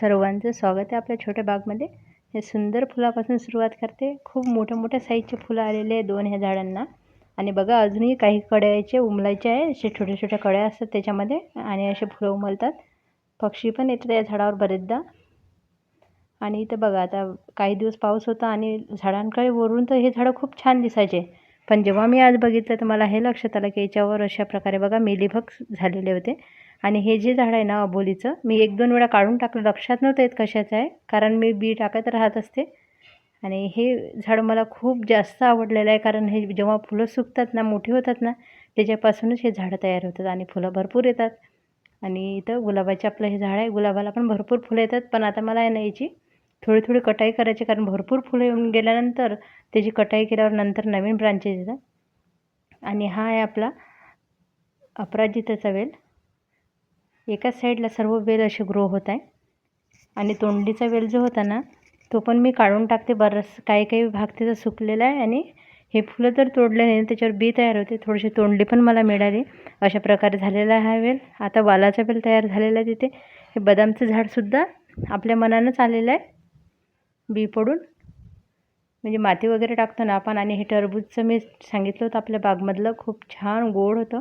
सर्वांचं स्वागत आहे आपल्या छोट्या बागमध्ये. हे सुंदर फुलापासून सुरुवात करते. खूप मोठ्या मोठ्या साईजचे फुलं आलेले आहे दोन ह्या झाडांना. आणि बघा अजूनही काही कड्याचे उमलायचे आहे. असे छोट्या छोट्या कड्या असतात त्याच्यामध्ये आणि असे फुलं उमलतात. पक्षी पण येतात या झाडावर बरेचदा. आणि इथं बघा आता काही दिवस पाऊस होता आणि झाडांकडे वरून तर हे झाडं खूप छान दिसायचे. पण जेव्हा मी आज बघितलं तर मला हे लक्षात आलं की याच्यावर अशा प्रकारे बघा मेलीबग झालेले होते. आणि हे जे झाड आहे ना अबोलीचं मी एक दोन वेळा काढून टाकलं. लक्षात नव्हतं येत कशाचं आहे कारण मी बी टाकत राहत असते. आणि हे झाड मला खूप जास्त आवडलेलं आहे कारण हे जेव्हा फुलं सुकतात ना मोठी होतात ना त्याच्यापासूनच हे झाडं तयार होतात आणि फुलं भरपूर येतात. आणि इथं गुलाबाचे आपलं हे झाड आहे गुलाबाला पण भरपूर फुलं येतात पण आता मला आहे ना याची थोडी थोडी कटाई करायची कारण भरपूर फुलं येऊन गेल्यानंतर त्याची कटाई केल्यावर नंतर नवीन ब्रांचेस येतात. आणि हा आहे आपला अपराजिताचा वेल. एकाच साईडला सर्व वेल असे ग्रो होत आहे. आणि तोंडलीचा वेल जो होता ना तो पण मी काढून टाकते. बरंच काही काही भाग त्याचा सुकलेला आहे आणि हे फुलं तर तोडले नाही त्याच्यावर बी तयार होते. थोडीशी तोंडली पण मला मिळाली. अशा प्रकारे झालेला हा वेल. आता वालाचा वेल तयार झालेला आहे तिथे. हे बदामचं झाडसुद्धा आपल्या मनानंच आलेलं आहे. बी पडून. म्हणजे माती वगैरे टाकतो ना आपण आणि हे टरबूजचं मी सांगितलं होतं आपल्या बागमधलं. खूप छान गोड होतं.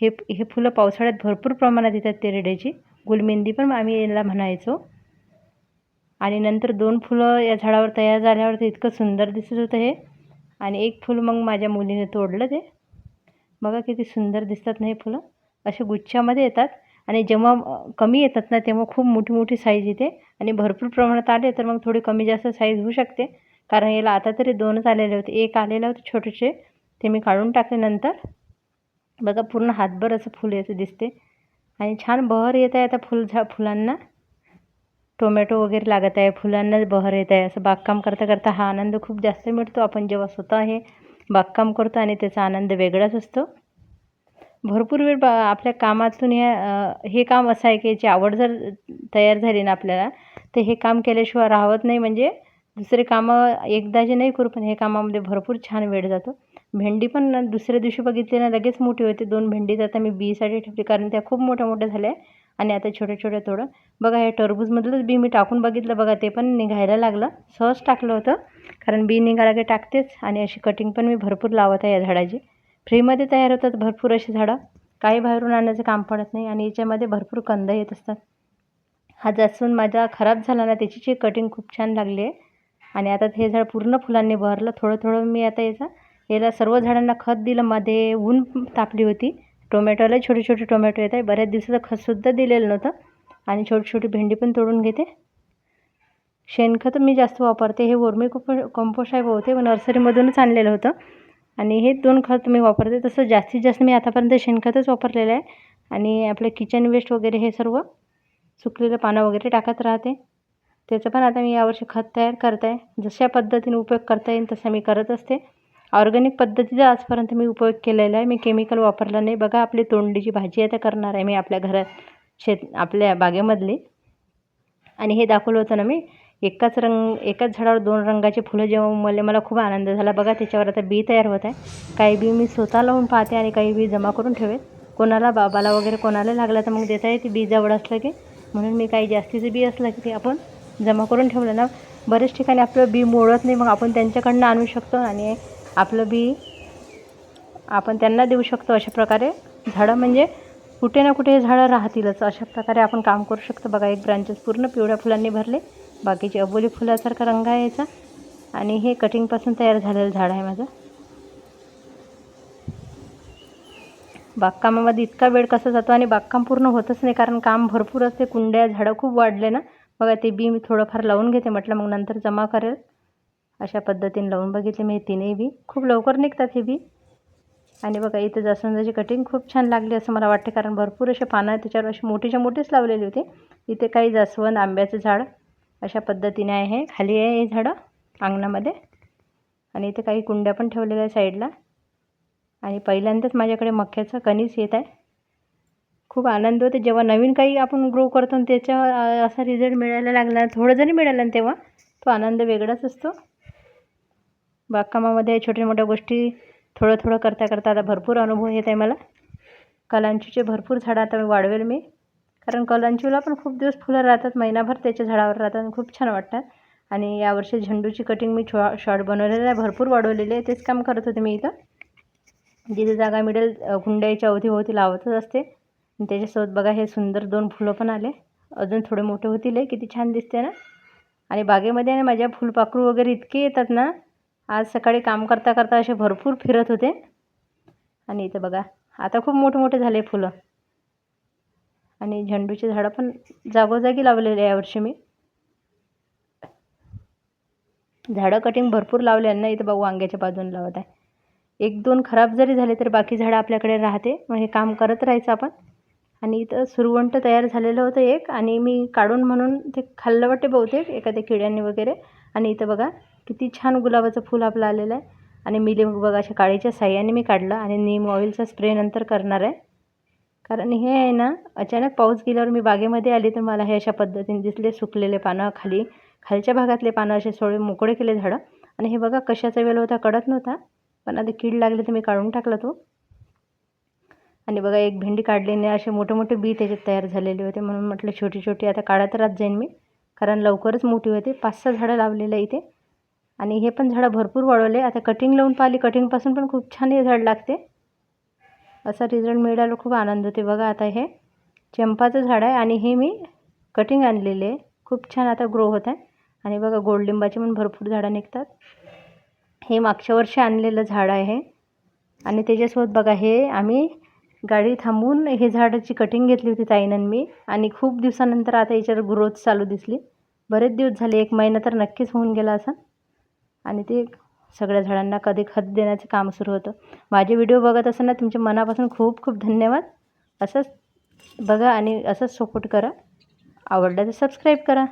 हे हे फुलं पावसाळ्यात भरपूर प्रमाणात येतात तेरड्याची गुलमेंदी पण आम्ही याला म्हणायचो. आणि नंतर दोन फुलं या झाडावर तयार झाल्यावर ते इतकं सुंदर दिसत होतं हे. आणि एक फुल मग माझ्या मुलीने तोडलं ते. बघा किती सुंदर दिसतात ना हे फुलं. असे गुच्छामध्ये येतात. आणि जेव्हा कमी येतात ना तेव्हा खूप मोठी मोठी साईज येते. आणि भरपूर प्रमाणात आले तर मग थोडी कमी जास्त साईज होऊ शकते. कारण याला आता तरी दोनच आलेले होते. एक आलेलं होतं छोटेसे. ते मी काढून टाकले नंतर. बघा पूर्ण हातभर असं फुल येतं दिसते आणि छान बहर येत आहे आता फुल झा फुलांना. टोमॅटो वगैरे लागत आहे फुलांना बहर येत आहे. असं बागकाम करता करता हा आनंद खूप जास्त मिळतो. आपण जेव्हा स्वतः हे बागकाम करतो आणि त्याचा आनंद वेगळाच असतो. भरपूर वेळ बा आपल्या कामातून ह्या हे काम असं आहे की याची आवड जर तयार झाली ना आपल्याला तर हे काम केल्याशिवाय राहत नाही. म्हणजे दुसरे कामं एकदाचे नाही करू पण हे कामामध्ये भरपूर छान वेळ जातो. भेंडी पण दुसऱ्या दिवशी बघितली ना लगेच मोठी होते. दोन भेंडीत आता मी बीसाठी ठेवली कारण त्या खूप मोठ्या मोठ्या झाल्या आणि आता छोट्या छोट्या थोडं बघा हे टरबूजमधलंच बी मी टाकून बघितलं बघा ते पण निघायला लागलं. सहज टाकलं होतं कारण बी निघायला की टाकतेच आणि अशी कटिंग पण मी भरपूर लावत आहे या झाडाची. फ्रीमध्ये तयार होतात भरपूर अशी झाडं. काही बाहेरून आणण्याचं काम पडत नाही आणि याच्यामध्ये भरपूर कंद येत असतात. हा जास्वंद माझा खराब झाला ना त्याची कटिंग खूप छान लागली आहे. आणि आता हे झाड पूर्ण फुलांनी बहरलं. थोडं थोडं मी आता याचा याला सर्व झाडांना खत दिलं मध्ये ऊन तापली होती. टोमॅटोला छोटे छोटे टोमॅटो येत आहे बऱ्याच दिवसाचं खतसुद्धा दिलेलं नव्हतं. आणि छोटी छोटी भेंडी पण तोडून घेते. शेणखत मी जास्त वापरते. हे वोर्मी कंपो कंपोस्ट आहे बहुते नर्सरीमधूनच आणलेलं होतं. आणि हे दोन खत मी वापरते. तसं जास्तीत जास्त मी आतापर्यंत शेणखतच वापरलेलं आहे. आणि आपलं किचन वेस्ट वगैरे हे सर्व सुकलेलं पानं वगैरे टाकत राहते. त्याचं पण आता मी यावर्षी खत तयार करत. आहे जशा पद्धतीने उपयोग करता येईल तसं मी करत असते. ऑर्गॅनिक पद्धतीचा आजपर्यंत मी उपयोग केलेला आहे. मी केमिकल वापरलं नाही. बघा आपली तोंडीची भाजी आता करणार आहे मी आपल्या घरात शेत आपल्या बागेमधली. आणि हे दाखवलं होतं ना मी एकाच रंग एकाच झाडावर दोन रंगाचे फुलं जेव्हा उमलले मला खूप आनंद झाला. बघा त्याच्यावर आता बी तयार होत आहे. काही बी मी स्वतः लावून पाहते आणि काही बी जमा करून ठेवेल. कोणाला बाबाला वगैरे कोणाला लागला तर मग देता येते. बी जवळ असलं की. म्हणून मी काही जास्तीचं बी असलं की ते आपण जमा करून ठेवलं ना. बरेच ठिकाणी आपलं बी मोडत नाही. मग आपण त्यांच्याकडनं आणू शकतो आणि आपलं बी आपण त्यांना देऊ शकतो अशा प्रकारे. झाडं म्हणजे कुठे ना कुठे झाडं राहतीलच. अशा प्रकारे आपण काम करू शकतो. बघा एक ब्रांचेस पूर्ण पिवळ्या फुलांनी भरले. बाकीचे अबोली फुलासारखा रंग आहे याचा. आणि हे कटिंगपासून तयार झालेलं झाड आहे माझं. बागकामामध्ये इतका वेळ कसा जातो आणि बागकाम पूर्ण होतच नाही कारण काम भरपूर असते. कुंड्या झाडं खूप वाढले ना. बघा ते बी मी थोडंफार लावून घेते. म्हटलं मग नंतर जमा करेल. अशा पद्धतीने लावून बघितले. मी तिन्ही बी. खूप लवकर निघतात हे बी. आणि बघा इथं जास्वंदाची कटिंग खूप छान लागली असं मला वाटते कारण भरपूर असे पानं त्याच्यावर असे मोठीच्या मोठीच लावलेली होती. इथे काही जास्वंद आंब्याचं झाड अशा पद्धतीने आहे. खाली आहे हे झाडं अंगणामध्ये. आणि इथे काही कुंड्या पण ठेवलेल्या आहे साईडला. आणि पहिल्यांदाच माझ्याकडे मक्याचं कणीस येत आहे. खूप आनंद होते. जेव्हा नवीन काही आपण ग्रो करतो आणि त्याच्या असा रिझल्ट मिळायला लागला थोडं जरी मिळालं तेव्हा तो आनंद वेगळाच असतो. बागकामामध्ये छोट्या मोठ्या गोष्टी थोडं थोडं करता करता आता भरपूर अनुभव येत आहे मला. कलांचीचे भरपूर झाडं आता वाढवेल मी. कारण कलांचीला पण खूप दिवस फुलं राहतात महिनाभर त्याच्या झाडावर राहतात आणि खूप छान वाटतात. आणि यावर्षी झेंडूची कटिंग मी छो शॉर्ट बनवलेलं आहे भरपूर वाढवलेली आहे तेच काम करत होते मी इथं. जिथे जागा मिळेल कुंड्याच्या अवधीभोवती लावतच असते. आणि त्याच्यासोबत बघा हे सुंदर दोन फुलं पण आले. अजून थोडे मोठे होतील किती छान दिसते ना. आणि बागेमध्ये ना माझ्या फुलपाखरू वगैरे इतके येतात ना आज सकाळी काम करता करता असे भरपूर फिरत होते. आणि इथं बघा आता खूप मोठे झाले फुलं. आणि झेंडूचे झाडं पण जागोजागी लावलेले आहे यावर्षी मी. झाडं कटिंग भरपूर लावले आहे ना इथं बघू वांग्याच्या बाजूने लावत आहे. एक दोन खराब जरी झाले तर बाकी झाडं आपल्याकडे राहते मग हे काम करत राहायचं आपण. आणि इथं सुरवंट तयार झालेलं होतं एक आणि मी काढून म्हणून ते खाल्लं वाटते बहुतेक एखाद्या किड्यांनी वगैरे. आणि इथं बघा किती छान गुलाबाचं फूल आपलं आलेलं आहे. आणि मिली बघा अशा काळीच्या साह्याने मी काढलं आणि नीम ऑइलचा स्प्रे नंतर करणार आहे. कारण हे आहे ना अचानक पाऊस गेल्यावर मी बागेमध्ये आली तर मला हे अशा पद्धतीने दिसले सुकलेले पानं खाली खालच्या भागातले पानं असे सोळे मोकळे केले झाडं. आणि हे बघा कशाचा वेळ होता कळत नव्हता. पण आता कीड लागली तर मी काढून टाकला तो. आणि बघा एक भेंडी काढली असे मोठे मोठे बी त्याच्यात तयार झालेले होते. म्हणून म्हटलं छोटी छोटी आता काढत राहत जाईन मी. कारण लवकरच मोठी होते. पाच सहा झाडं लावलेलं आहे इथे. आणि हे पण झाडं भरपूर वाढवले आता कटिंग लावून पाहिली कटिंगपासून पण खूप छान हे झाड लागते. असा रिझल्ट मिळाला खूप आनंद होते. बघा आता हे चंपाचं झाड आहे आणि हे मी कटिंग आणलेले आहे. खूप छान आता ग्रो होत आहे. आणि बघा गोडलिंबाचे पण भरपूर झाडं निघतात. हे मागच्या वर्षी आणलेलं झाड आहे. आणि त्याच्यासोबत बघा हे आम्ही गाडी थांबवून हे झाडाची कटिंग घेतली होती ताईनं मी. आणि खूप दिवसानंतर आता याच्यावर ग्रोथ चालू दिसली. बरेच दिवस झाले एक महिना तर नक्कीच होऊन गेला असं. आणि ते सगळ्या झाडांना कधी खत देण्याचं काम सुरू होतं. माझे व्हिडिओ बघत असताना तुमच्या मनापासून खूप खूप धन्यवाद. असंच बघा आणि असंच सपोर्ट करा. आवडलं तर सबस्क्राईब करा.